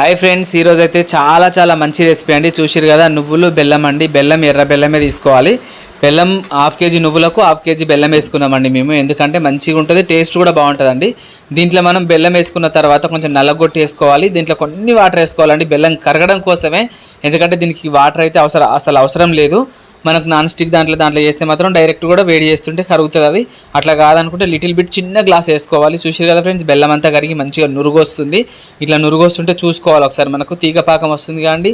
Hi friends ఈరోజు అయితే చాలా చాలా మంచి రెసిపీ అండి. చూసిరు కదా నువ్వులు బెల్లం అండి. బెల్లం ఎర్ర బెల్లమే తీసుకోవాలి. బెల్లం హాఫ్ కేజీ నువ్వులకు హాఫ్ కేజీ బెల్లం వేసుకున్నామండి మేము. ఎందుకంటే మంచిగా ఉంటుంది టేస్ట్ కూడా బాగుంటుందండి. దీంట్లో మనం బెల్లం వేసుకున్న తర్వాత కొంచెం నల్లగొట్టి వేసుకోవాలి. దీంట్లో కొన్ని వాటర్ వేసుకోవాలండి. బెల్లం కరగడం కోసమే. ఎందుకంటే దీనికి వాటర్ అయితే అవసరం అసలు అవసరం లేదు. మనకు నాన్ స్టిక్ దాంట్లో దాంట్లో చేస్తే మాత్రం డైరెక్ట్ కూడా వేడి చేస్తుంటే కరుగుతుంది అది. అట్లా కాదనుకుంటే లిటిల్ బిట్ చిన్న గ్లాస్ వేసుకోవాలి. చూసారు కదా ఫ్రెండ్స్ బెల్లం అంతా కరిగి మంచిగా నురుగొస్తుంది. ఇట్లా నురుగు వస్తుంటే చూసుకోవాలి ఒకసారి. మనకు తీగ పాకం వస్తుంది కానీ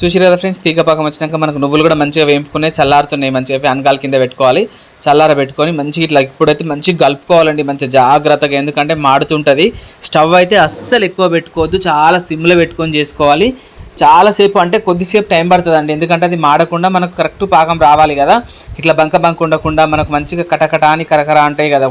చూసారు కదా ఫ్రెండ్స్ తీగ పాకం వచ్చినాక మనకు నువ్వులు కూడా మంచిగా వేపుకున్నాయి. చల్లారుతున్నాయి మంచిగా. ఫ్యాన్ కింద పెట్టుకోవాలి. చల్లార పెట్టుకొని మంచిగా ఇట్లా ఇప్పుడైతే మంచిగా కలుపుకోవాలండి. మంచి జాగ్రత్తగా. ఎందుకంటే మాడుతుంటుంది. స్టవ్ అయితే అస్సలు ఎక్కువ పెట్టుకోవద్దు. చాలా సిమ్లో పెట్టుకొని చేసుకోవాలి. చాలాసేపు అంటే కొద్దిసేపు టైం పడుతుందండి. ఎందుకంటే అది మాడకుండా మనకు కరెక్ట్ పాకం రావాలి కదా. ఇట్లా బంక బంక ఉండకుండా మనకు మంచిగా కటకట అని కరకర అంటాయి కదా.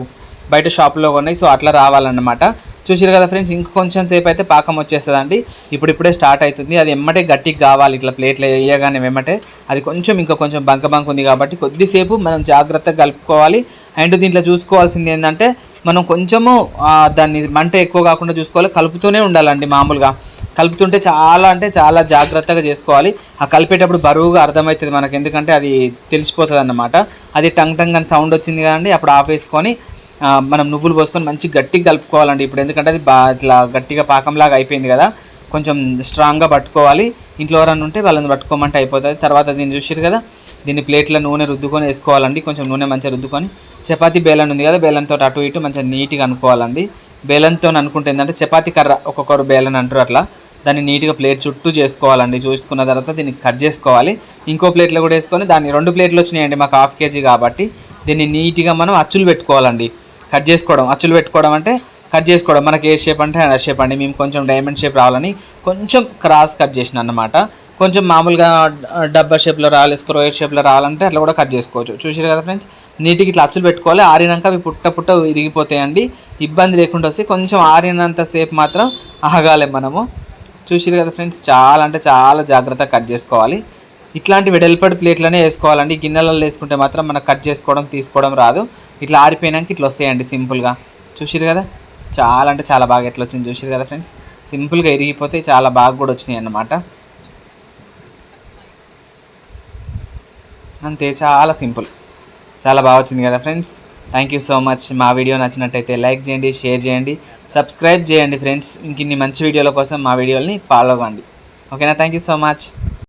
బయట షాప్లో ఉన్నాయి సో అట్లా రావాలన్నమాట. చూసారు కదా ఫ్రెండ్స్ ఇంక కొంచెం సేపు అయితే పాకం వచ్చేస్తుందండి. ఇప్పుడు ఇప్పుడే స్టార్ట్ అవుతుంది. అది ఎమ్మటే గట్టిగా కావాలి. ఇట్లా ప్లేట్లో వేయగానే వెమ్మటే. అది కొంచెం ఇంకా కొంచెం బంక బంక ఉంది కాబట్టి కొద్దిసేపు మనం జాగ్రత్తగా కలుపుకోవాలి. అండ్ దీంట్లో చూసుకోవాల్సింది ఏంటంటే మనం కొంచెము దాన్ని మంట ఎక్కువ కాకుండా చూసుకోవాలి. కలుపుతూనే ఉండాలండి మామూలుగా. కలుపుతుంటే చాలా అంటే చాలా జాగ్రత్తగా చేసుకోవాలి. ఆ కలిపేటప్పుడు బరువుగా అర్థమవుతుంది మనకి. ఎందుకంటే అది తెలిసిపోతుంది అన్నమాట అది టంగ్ టంగ్ అని సౌండ్ వచ్చింది కదండి అప్పుడు ఆపేసుకొని మనం నువ్వులు పోసుకొని మంచి గట్టిగా కలుపుకోవాలండి ఇప్పుడు. ఎందుకంటే అది బా ఇట్లా గట్టిగా పాకంలాగా అయిపోయింది కదా. కొంచెం స్ట్రాంగ్గా పట్టుకోవాలి. ఇంట్లో ఎవరన్నా ఉంటే వాళ్ళని పట్టుకోమంటే అయిపోతుంది. తర్వాత దీన్ని చూసారు కదా దీన్ని ప్లేట్లో నూనె రుద్దుకొని వేసుకోవాలండి. కొంచెం నూనె మంచిగా రుద్దుకొని. చపాతీ బేలన్ ఉంది కదా బేలన్తో అటు ఇటు మంచిగా నీట్గా అనుకోవాలండి. బేలన్తో అనుకుంటే ఏంటంటే చపాతీ కర్ర ఒక్కొక్కరు బేలన్ అంటారు అట్లా. దాన్ని నీట్గా ప్లేట్ చుట్టూ చేసుకోవాలండి. చూసుకున్న తర్వాత దీన్ని కట్ చేసుకోవాలి. ఇంకో ప్లేట్లో కూడా వేసుకొని దాన్ని రెండు ప్లేట్లు వచ్చినాయండి మాకు హాఫ్ కేజీ కాబట్టి. దీన్ని నీట్గా మనం అచ్చులు పెట్టుకోవాలండి. కట్ చేసుకోవడం అచ్చులు పెట్టుకోవడం అంటే కట్ చేసుకోవడం. మనకి ఏ షేప్ అంటే ఆ షేప్ అండి. మేము కొంచెం డైమండ్ షేప్ రావాలని కొంచెం క్రాస్ కట్ చేసిన అన్నమాట. కొంచెం మామూలుగా డబ్బా షేప్లో రావాలి స్క్రోయర్ షేప్లో రావాలంటే అట్లా కూడా కట్ చేసుకోవచ్చు. చూసారు కదా ఫ్రెండ్స్? నీటికి ఇట్లా అచ్చులు పెట్టుకోవాలి. ఆరినాక అవి పుట్ట పుట్ట విరిగిపోతాయండి. ఇబ్బంది లేకుండా వస్తే కొంచెం ఆరినంత సేపు మాత్రం ఆగాలి మనము. చూసారు కదా ఫ్రెండ్స్? చాలా అంటే చాలా జాగ్రత్తగా కట్ చేసుకోవాలి. ఇట్లాంటి వెడల్పడి ప్లేట్లనే వేసుకోవాలండి. గిన్నెలలో వేసుకుంటే మాత్రం మనకు కట్ చేసుకోవడం తీసుకోవడం రాదు. ఇట్లా ఆరిపోయినాక ఇట్లా వస్తాయండి సింపుల్గా. చూసారు కదా? చాలా అంటే చాలా బాగా ఎట్లా వచ్చింది చూసారు కదా ఫ్రెండ్స్? సింపుల్గా ఇరిగిపోతే చాలా బాగా కూడా వచ్చినాయి అన్నమాట అంతే చాలా సింపుల్. చాలా బాగా వచ్చింది కదా friends? Thank you so much మా వీడియో నచ్చినట్టయితే లైక్ చేయండి షేర్ చేయండి సబ్స్క్రైబ్ చేయండి ఫ్రెండ్స్. ఇంకిన్ని మంచి వీడియోల కోసం మా వీడియోని ఫాలో అవ్వండి. ఓకేనా? Thank you so much